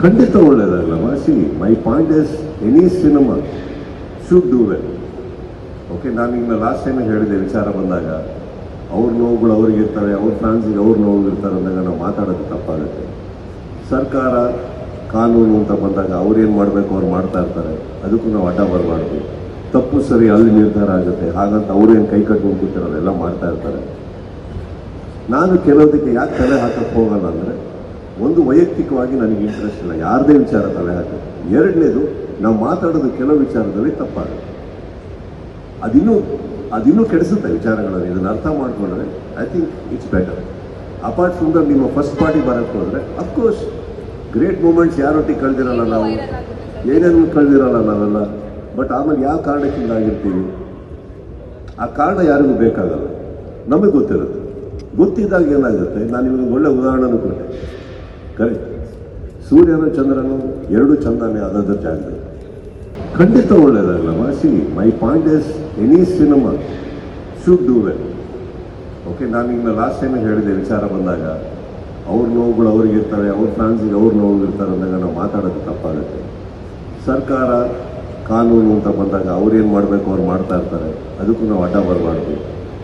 ಖಂಡಿತ ಒಳ್ಳೇದಾಗಲ್ಲ see my point is any cinema should do well okay ನಾನು ಈಗ last time ಹೇಳಿದೆ, ವಿಚಾರ ಬಂದಾಗ. ಅವ್ರ ನೋವುಗಳು ಅವ್ರಿಗೆ ಇರ್ತಾರೆ ಅವ್ರ ಫ್ಯಾನ್ಸಿಗೆ ಅವ್ರ ನೋವು ಇರ್ತಾರೆ ಅಂದಾಗ ನಾವು ಮಾತಾಡೋದು ತಪ್ಪಾಗುತ್ತೆ. ಸರ್ಕಾರ ಕಾನೂನು ಅಂತ ಬಂದಾಗ ಅವ್ರೇನು ಮಾಡಬೇಕು, ಅವ್ರು ಮಾಡ್ತಾ ಇರ್ತಾರೆ. ಅದಕ್ಕೂ ನಾವು ಅಡ್ಡ ಬರಬಾರ್ದು. ತಪ್ಪು ಸರಿ ಅಲ್ಲಿ ನಿರ್ಧಾರ ಆಗುತ್ತೆ. ಹಾಗಂತ ಅವ್ರೇನು ಕೈ ಕಟ್ಕೊಂಡು ಕೂತಿರೋದೆಲ್ಲ ಮಾಡ್ತಾ ಇರ್ತಾರೆ. ನಾನು ಕೆಲವೊದಕ್ಕೆ ಯಾಕೆ ತಲೆ ಹಾಕಕ್ಕೆ ಹೋಗಲ್ಲ ಅಂದರೆ ಒಂದು ವೈಯಕ್ತಿಕವಾಗಿ ನನಗೆ ಇಂಟ್ರೆಸ್ಟ್ ಇಲ್ಲ. ಯಾರದೇ ವಿಚಾರ ತಲೆ ಹಾಕಕ್ಕೆ ಎರಡನೇದು, ನಾವು ಮಾತಾಡೋದು ಕೆಲವು ವಿಚಾರದಲ್ಲಿ ತಪ್ಪಾಗುತ್ತೆ. ಅದಿನ್ನೂ ಅದಿನ್ನೂ ಕೆಡಿಸುತ್ತೆ ವಿಚಾರಗಳನ್ನು. ಇದನ್ನು ಅರ್ಥ ಮಾಡಿಕೊಂಡ್ರೆ I think it's better apart from the ನಿಮ್ಮ ಫಸ್ಟ್ ಪಾರ್ಟಿ ಬರೋಕ್ಕೆ ಹೋದರೆ ಅಫ್ಕೋರ್ಸ್ ಗ್ರೇಟ್ ಮೂಮೆಂಟ್ಸ್ ಯಾರೊಟ್ಟಿಗೆ ಕಳೆದಿರಲ್ಲ ನಾವು? ಏನೇನು ಕಳೆದಿರಲ್ಲ ನಾವೆಲ್ಲ? ಬಟ್ ಆಮೇಲೆ ಯಾವ ಕಾರಣಕ್ಕಿಂದ ಆಗಿರ್ತೀವಿ? ಆ ಕಾರಣ ಯಾರಿಗೂ ಬೇಕಾಗಲ್ಲ. ನಮಗೆ ಗೊತ್ತಿರುತ್ತೆ. ಗೊತ್ತಿದ್ದಾಗ ಏನಾಗುತ್ತೆ? ನಾನು ನಿಮಗೆ ಒಳ್ಳೆ ಉದಾಹರಣೆನೂ ಕೊಟ್ಟೆ ಕರೆಕ್ಟ್ ಸೂರ್ಯನ ಚಂದ್ರನು ಎರಡು ಚಂದನೇ ಅದರ ಜಾಗದಲ್ಲಿ ಖಂಡಿತ ಒಳ್ಳೇದಾಗಲ್ಲ ಮಾಸಿ. My point is any cinema should do well okay ನಾನು ಈಗ ಲಾಸ್ಟ್ ಟೈಮ್ ಹೇಳಿದೆ, ವಿಚಾರ ಬಂದಾಗ. ಅವ್ರ ನೋವುಗಳು ಅವ್ರಿಗೆ ಇರ್ತಾರೆ ಅವ್ರ ಫ್ಯಾನ್ಸಿಗೆ ಅವ್ರ ನೋವು ಇರ್ತಾರೆ ಅಂದಾಗ ನಾವು ಮಾತಾಡೋದು ತಪ್ಪಾಗುತ್ತೆ. ಸರ್ಕಾರ ಕಾನೂನು ಅಂತ ಬಂದಾಗ ಅವ್ರೇನು ಮಾಡಬೇಕು, ಅವ್ರು ಮಾಡ್ತಾ ಇರ್ತಾರೆ. ಅದಕ್ಕೂ ನಾವು ಅಡ್ಡ ಬರಬಾರ್ದು.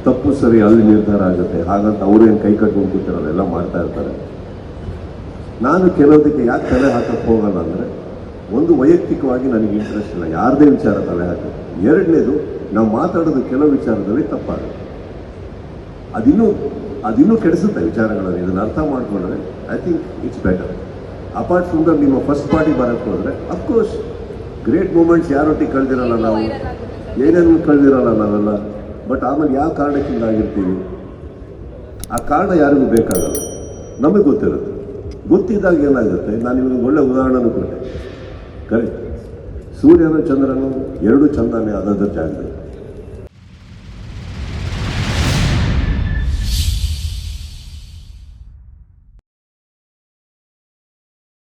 ತಪ್ಪು ಸರಿ ಅಲ್ಲಿ ನಿರ್ಧಾರ ಆಗುತ್ತೆ. ಹಾಗಂತ ಅವ್ರೇನು ಕೈ ಕಟ್ಕೊಂಡು ಕೂತಿರೋದೆಲ್ಲ ಮಾಡ್ತಾ ಇರ್ತಾರೆ. ನಾನು ಕೆಲವೊದಕ್ಕೆ ಯಾಕೆ ತಲೆ ಹಾಕಕ್ಕೆ ಹೋಗಲ್ಲ ಅಂದರೆ ಒಂದು ವೈಯಕ್ತಿಕವಾಗಿ ನನಗೆ ಇಂಟ್ರೆಸ್ಟ್ ಇಲ್ಲ. ಯಾರದೇ ವಿಚಾರ ತಲೆ ಹಾಕೋದು ಎರಡನೇದು, ನಾವು ಮಾತಾಡೋದು ಕೆಲವು ವಿಚಾರದಲ್ಲಿ ತಪ್ಪಾಗುತ್ತೆ. ಅದಿನ್ನೂ ಅದಿನ್ನೂ ಕೆಡಿಸುತ್ತೆ ವಿಚಾರಗಳನ್ನು ಇದನ್ನು ಅರ್ಥ ಮಾಡಿಕೊಂಡ್ರೆ I think it's better apart from the ನಿಮ್ಮ ಫಸ್ಟ್ ಪಾರ್ಟಿ ಬರಕ್ಕೆ ಹೋದರೆ ಅಫ್ಕೋರ್ಸ್ ಗ್ರೇಟ್ ಮೂಮೆಂಟ್ಸ್ ಯಾರೊಟ್ಟಿಗೆ ಕಳೆದಿರಲ್ಲ ನಾವು? ಏನೇನು ಕಳೆದಿರಲ್ಲ ನಾವೆಲ್ಲ? ಬಟ್ ಆಮೇಲೆ ಯಾವ ಕಾರಣಕ್ಕಿಂದಾಗಿರ್ತೀವಿ ಆ ಕಾರಣ ಯಾರಿಗೂ ಬೇಕಾಗಲ್ಲ. ನಮಗೆ ಗೊತ್ತಿರುತ್ತೆ. ಗೊತ್ತಿದ್ದಾಗ ಏನಾಗುತ್ತೆ? ನಾನು ನಿಮಗೆ ಒಳ್ಳೆ ಉದಾಹರಣೆ ಕೊಟ್ಟೆ ಕರೆಕ್ಟ್ ಸೂರ್ಯನು ಚಂದ್ರನು ಎರಡು ಚಂದನೇ ಆದದ ಜಾಗದಲ್ಲಿ